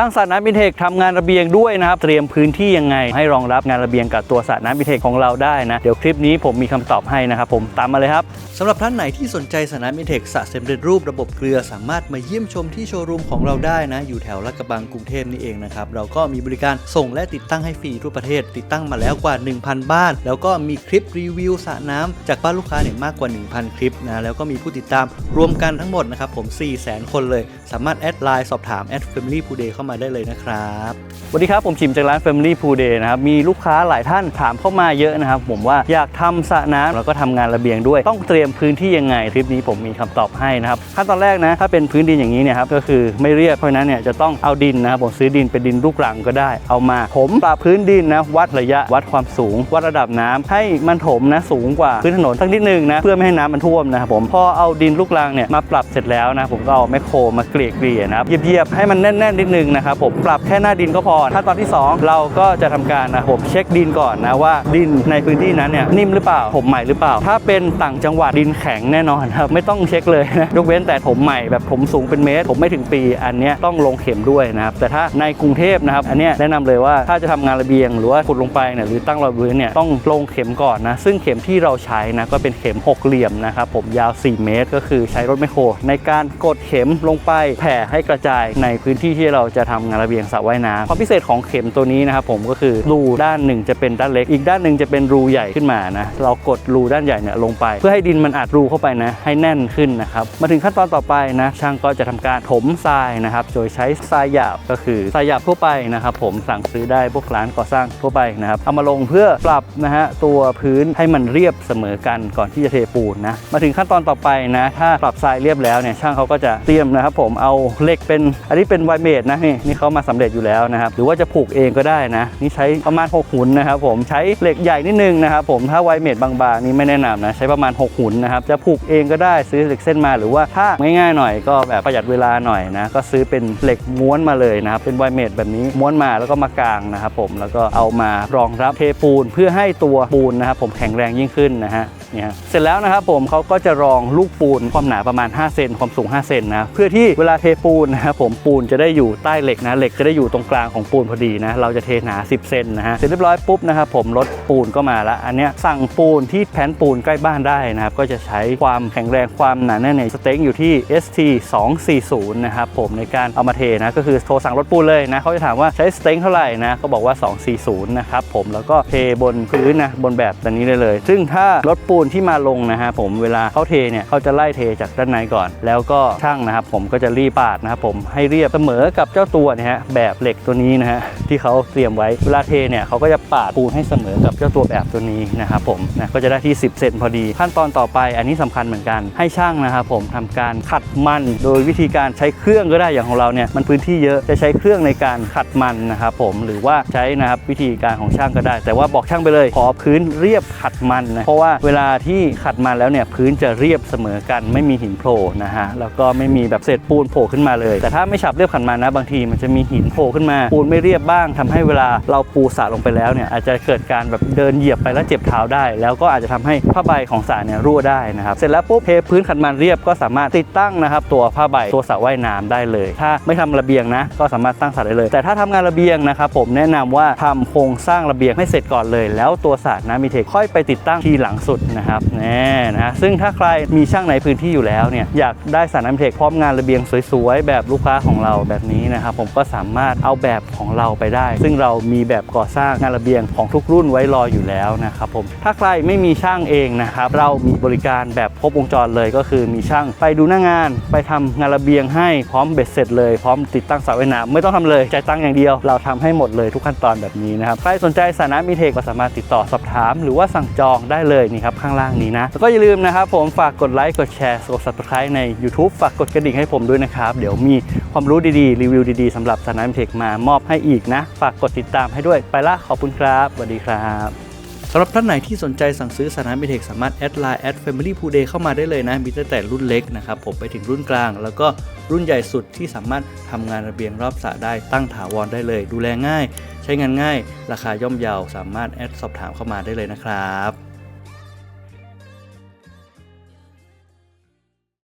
ตั้งสระน้ำอินเทคทำงานระเบียงด้วยนะครับเตรียมพื้นที่ยังไง ให้รองรับงานระเบียงกับตัวสระน้ำอินเทคของเราได้นะเดี๋ยวคลิปนี้ผมมีคำตอบให้นะครับผมตามมาเลยครับสำหรับท่านไหนที่สนใจสระน้ำอินเทคสระสำเร็จรูประบบเกลือสามารถมาเยี่ยมชมที่โชว์รูมของเราได้นะ อยู่แถวลาดกระบังกรุงเทพนี่เองนะครับเราก็มีบริการส่งและติดตั้งให้ฟรีทั่วประเทศ ติดตั้งมาแล้วกว่า 1,000 บ้าน แล้วก็มีคลิปรีวิวสระน้ำจากบ้านลูกค้าเนี่ยมากกว่า 1,000 คลิปนะแล้วก็มีผู้ติดตามรวมกันทั้งหมดนะครับผม400,000 คนเลย สามารถแอดไลน์สอบถามแอด Family p o o Day เข้ามาได้เลยนะครับสวัสดีครับ ผมชิมจากร้าน Family p o o Day นะครับ มีลูกค้าหลายท่านถามเข้ามาเยอะนะครับ ผมว่าอยากทำสระน้ำแล้วก็ทำงานระเบียงด้วย ต้องเตรียมพื้นที่ยังไงคลิปนี้ผมมีคำตอบให้นะครับขั้นตอนแรกนะถ้าเป็นพื้นดินอย่างนี้เนี่ยครับก็คือไม่เรียบเพราะนั้นเนี่ยจะต้องเอาดินนะครับผมซื้อดินเป็นดินลูกรังก็ได้ เอามาผมปรับพื้นดินนะวัดระยะวัดความสูง วัดระดับน้ำให้มันถมนะสูงกว่าพื้นถนนสักนิดนึงนะเพื่อไม่ให้น้ำมันท่วมนะครับผมพอเอาดินลูกรังเนี่ยมาปรับเสร็จแล้วนะผมก็เอาแมคโครมาเกลี่ยเกลี่ยนะครับเยียบๆให้มันแน่นๆนิดนึงนะครับผมปรับแค่หน้าดินก็พอขั้นตอนที่ 2 เราก็จะทำการนะผมเช็คดินก่อนนะว่าดินในพื้นที่นั้นเนี่ยนิ่มหรือเปล่าผมใหม่หรือเปล่า ถ้าเป็นต่างจังหวัดดินแข็งแน่นอนครับไม่ต้องเช็คเลยนะยกเว้นแต่ผมใหม่แบบผมสูงเป็นเมตร ผมไม่ถึงปี อันนี้ต้องลงเข็มด้วยนะครับแต่ถ้าในกรุงเทพนะครับอันนี้แนะนำเลยว่าถ้าจะทำงานระเบียง หรือว่าขุดลงไปเนี่ยหรือตั้งรอยพื้นเนี่ยต้องลงเข็มก่อนนะซึ่งเข็มที่เราใช้นะก็เป็นเข็มหกเหลี่ยมนะครับผมยาว 4 เมตร ก็คือใช้รถแมโคร ในการกดเข็มลงไปแผ่ให้กระจายในพื้นที่ที่เราจะจะทำงานระเบียงสระว่ายน้ำความพิเศษของเข็มตัวนี้นะครับผมก็คือรูด้านหนึ่งจะเป็นด้านเล็ก อีกด้านหนึ่งจะเป็นรูใหญ่ขึ้นมานะเรากดรูด้านใหญ่เนี่ยลงไป เพื่อให้ดินมันอัดรูเข้าไปนะให้แน่นขึ้นนะครับมาถึงขั้นตอนต่อไปนะช่างก็จะทำการถมทรายนะครับโดยใช้ทรายหยาบก็คือทรายหยาบทั่วไปนะครับผมสั่งซื้อได้พวกร้านก่อสร้างทั่วไปนะครับเอามาลงเพื่อปรับนะฮะตัวพื้นให้มันเรียบเสมอกันก่อนที่จะเทปูนนะมาถึงขั้นตอนต่อไปนะถ้าปรับทรายเรียบแล้วเนี่ยช่างเขาก็จะเตรียมนะครับผมเอาเหล็กเป็นอันนี้เป็นไวเมดนะนี่นี่เขามาสำเร็จอยู่แล้วนะครับหรือว่าจะผูกเองก็ได้นะ นี่ใช้ประมาณ 6 หุ่นนะครับผมใช้เหล็กใหญ่นิดนึงนะครับผมถ้าไวเมดบางๆนี่ไม่แนะนำนะใช้ประมาณ 6 หุ่นนะครับจะผูกเองก็ได้ซื้อเหล็กเส้นมาหรือว่าถ้าง่ายๆหน่อยก็แบบประหยัดเวลาหน่อยนะก็ซื้อเป็นเหล็กม้วนมาเลยนะครับเป็นไวเมดแบบนี้ม้วนมาแล้วก็มากางนะครับผมแล้วก็เอามารองรับเทปูนเพื่อให้ตัวปูนนะครับผมแข็งแรงยิ่งขึ้นนะฮะ เนี่ยเสร็จแล้วนะครับผมเขาก็จะรองลูกปูนความหนาประมาณ 5 เซนความสูง 5 เซนนะเพื่อที่เวลาเทปูนนะครับผมปูนจะได้อยู่ใต้เหล็กนะเหล็กจะได้อยู่ตรงกลางของปูนพอดีนะเราจะเทหนา 10 เซนนะฮะเสร็จเรียบร้อยปุ๊บนะครับผมรถปูนก็มาละอันเนี้ยสั่งปูนที่แผ่นปูนใกล้บ้านได้นะครับก็จะใช้ความแข็งแรงความหนาแน่นในสเต็งอยู่ที่ ST 240นะครับผมในการเอามาเทนะก็คือโทรสั่งรถปูนเลยนะเขาจะถามว่าใช้สเต็งเท่าไหร่นะก็บอกว่า 240นะครับผมแล้วก็เทบนพื้นนะบนแบบแบบนี้เลยเลย ซึ่งถ้ารถปูนูนที่มาลงนะฮะผมเวลาเขาเทเนี่ยเขาจะไล่เทจากด้านในก่อน แล้วก็ช่างนะครับผมก็จะรีบปาดนะครับผมให้เรียบเสมอกับเจ้าตัวเนี่ยฮะแบบเหล็กตัวนี้นะฮะที่เขาเตรียมไว้เวลาเทเนี่ยเขาก็จะปาดปูนให้เสมอกับเจ้าตัวแบบตัวนี้นะครับผมนะก็จะได้ที่ 10 เซนพอดี ขั้นตอนต่อไปอันนี้สำคัญเหมือนกันให้ช่างนะครับผมทำการขัดมันโดยวิธีการใช้เครื่องก็ได้อย่างของเราเนี่ยมันพื้นที่เยอะจะใช้เครื่องในการขัดมันนะครับผมหรือว่าใช้นะครับวิธีการของช่างก็ได้ แต่ว่าบอกช่างไปเลยขอพื้นเรียบขัดมันนะเพราะว่าเวลาที่ขัดมันแล้วเนี่ยพื้นจะเรียบเสมอกันไม่มีหินโผล่นะฮะแล้วก็ไม่มีแบบเศษปูนโผล่ขึ้นมาเลย แต่ถ้าไม่ฉับเรียบขัดมันะบางทีมันจะมีหินโผล่ขึ้นมาปูนไม่เรียบบ้างทำให้เวลาเราปูสระลงไปแล้วเนี่ยอาจจะเกิดการแบบเดินเหยียบไปแล้วเจ็บเท้าได้ แล้วก็อาจจะทำให้ผ้าใบของสระเนี่ยรั่วได้นะครับเสร็จแล้วปุ๊บเทพื้นขัดมันเรียบก็สามารถติดตั้งนะครับตัวผ้าใบตัวสระว่ายน้ำได้เลย ถ้าไม่ทำระเบียงนะก็สามารถตั้งสระได้เลย แต่ถ้าทำงานระเบียงนะครับผมแนะนำว่าทำโครงสร้างระเบียงให้เสร็จก่อนเลย แล้วตัวสระน้ำมีเทคค่อยไปติดตั้งทีหลังสุดนะครับแน่นะซึ่งถ้าใครมีช่างในพื้นที่อยู่แล้วเนี่ยอยากได้สรน้ำเทคพร้อมงานระเบียงสวยๆ แบบลูกค้าของเราแบบนี้นะครับผมก็สามารถเอาแบบของเราไปได้ ซึ่งเรามีแบบก่อสร้างงานระเบียงของทุกรุ่นไว้รออยู่แล้วนะครับผมถ้าใครไม่มีช่างเองนะครับเรามีบริการแบบครบวงจรเลยก็คือมีช่างไปดูหน้างาน ไปทำงานระเบียงให้พร้อมเบ็ดเสร็จเลยพร้อมติดตั้งเสาไว้น้ำไม่ต้องทำเลยจ่ายตังค์อย่างเดียว เราทำให้หมดเลยทุกขั้นตอนแบบนี้นะครับใครสนใจสรน้ำมีเทคก็สามารถติดต่อสอบถาม หรือว่าสั่งจองได้เลยนี่ครับขางล่างนี้นะแล้วก็อย่าลืมนะครับผมฝากกดไลค์กดแชร์กด subscribe ใน YouTube ฝากกดกระดิ่งให้ผมด้วยนะครับ เดี๋ยวมีความรู้ดีๆ รีวิวดีๆสำหรับสนามเทคมามอบให้อีกนะ ฝากกดติดตามให้ด้วยไปละขอบคุณครับสวัสดีครับสำหรับท่านไหนที่สนใจสั่งซื้อสนามเทคสามารถแอดไลน์แอด Family p o o Day เข้ามาได้เลยนะ มีตั้งแต่รุ่นเล็กนะครับ ผมไปถึงรุ่นกลาง แล้วก็รุ่นใหญ่สุดที่สามารถทำงานระเบียงรอบสระได้ตั้งถาวรได้เลย ดูแลง่าย ใช้งานง่าย ราคาย่อมเยาสามารถแอดสอบถามเข้ามาได้เลยนะครับ